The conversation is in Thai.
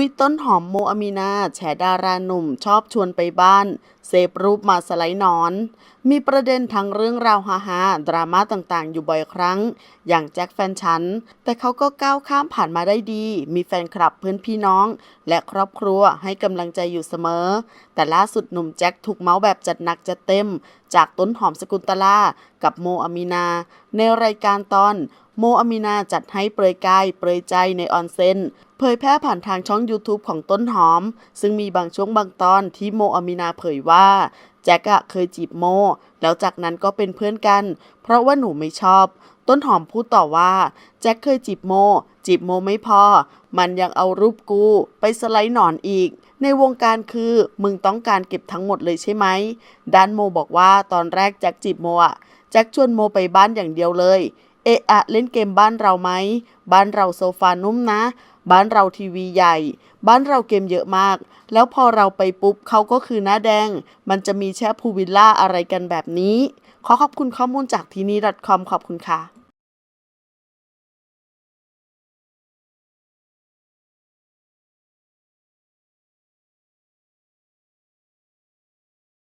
คุยต้นหอมโมอามีนาแฉดาราหนุ่มชอบชวนไปบ้าน เซฟรูปมาสไลด์นอน มีประเด็นทั้งเรื่องราวฮาๆดราม่าต่างๆ อยู่บ่อยครั้ง อย่างแจ็คแฟนฉัน แต่เขาก็ก้าวข้ามผ่านมาได้ดี มีแฟนคลับเพื่อนพี่น้อง และครอบครัวให้กำลังใจอยู่เสมอ แต่ล่าสุดหนุ่มแจ็คถูกเมาส์แบบจัดหนักจัดเต็ม จากต้นหอมสกุลตลากับโมอามีนา ในรายการตอน โมอามีนาจัดให้เปรยกาย เปรยใจในออนเซนเผยแพร่ผ่านทางช่อง YouTube ของต้นหอม ซึ่งมีบางช่วงบางตอนที่โมอามีนาเผยว่า แจ็คอะเคยจีบโม แล้วจากนั้นก็เป็นเพื่อนกัน เพราะว่าหนูไม่ชอบ ต้นหอมพูดต่อว่า แจ็คเคยจีบโม จีบโมไม่พอ มันยังเอารูปกู ไปสไลด์หนอนอีกในวงการคือมึงต้องการเก็บทั้งหมดเลยใช่ไหมด้านโมบอกว่าตอนแรกแจ็คจีบโมอะแจ็คชวนโมไปบ้านอย่างเดียวเลย เอะอะเล่นเกมบ้านเราไหม บ้านเราโซฟานุ่มนะ บ้านเราทีวีใหญ่ บ้านเราเกมเยอะมาก แล้วพอเราไปปุ๊บเขาก็คือหน้าแดง มันจะมีแช่พูวิลล่าอะไรกันแบบนี้ ขอขอบคุณข้อมูลจากที่นี่ .com ขอบคุณค่ะ